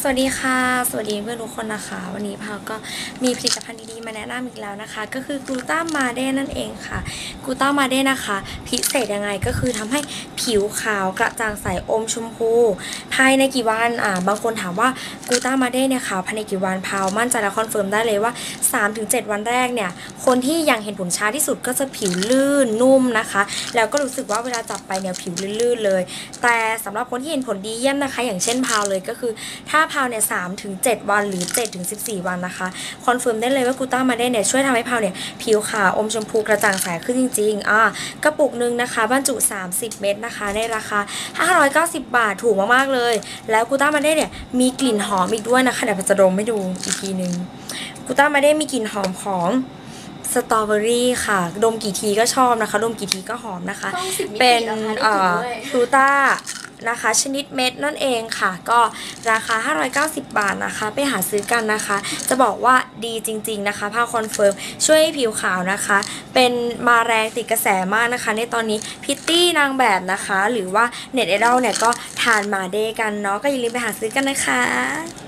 สวัสดีค่ะ สวัสดีเพื่อนทุกคนนะคะ วันนี้พาวก็มีผลิตภัณฑ์ดีๆมาแนะนำอีกแล้วนะคะ ก็คือกลูต้ามาเด้นั่นเองค่ะกลูต้ามาเด้นะคะ พิเศษยังไงก็คือทำให้ผิวขาวกระจ่างใสอมชมพู ภายในกี่วันอ่าบางคนถามว่ากลูต้ามาเดเนี่ยขาวภายในกี่วันพาวมั่นใจและคอนเฟิร์มได้เลยว่า 3-7 วันแรกเนี่ย คนที่ยังเห็นผลช้าที่สุดก็จะผิวลื่นนุ่มนะคะ แล้วก็รู้สึกว่าเวลาจับไปเนี่ยผิวลื่นๆเลย แต่สำหรับคนที่เห็นผลดีเยี่ยมนะคะ อย่างเช่นพาวเลยก็คือถ้าพาวเนี่ยสามถึงเจ็ดวันหรือ7จ็ดถึงสิวันนะคะ คอนเฟิร์มได้เลยว่ากูต้ามาได้เนี่ยช่วยทำให้พาวเนี่ยผิวขาวอมชมพูกระจ่างใสขึ้นจริงๆอ่ากระปุกหนึ่งนะคะบรรจุ 30 เม็ดนะคะ ในราคา 590 บาทถูกมากๆเลย แล้วกูต้ามาได้เนี่ยมีกลิ่นหอมอีกด้วยนะคะเดี๋ยวเราจะดมให้ดูอีกทีหนึ่งกูต้ามาได้มีกลิ่นหอมของสตรอเบอรี่ค่ะ ดมกี่ทีก็ชอบนะคะ ดมกี่ทีก็หอมนะคะต้องสิบมิติเป็นเหรอคะได้เอ่ถึงอด้วยกลูต้า นะคะ ชนิดเม็ดนั่นเองค่ะ ก็ราคา 590 บาทนะคะ ไปหาซื้อกันนะคะ จะบอกว่าดีจริง ๆนะคะผ้าคอนเฟิร์มช่วยให้ผิวขาวนะคะ เป็นมาแรงติดกระแสมากนะคะ ในตอนนี้พิตตี้นางแบบนะคะ หรือว่าเน็ตไอดอลเนี่ยก็ทานมาเดกันเนาะก็อย่าลืมไปหาซื้อกันนะคะ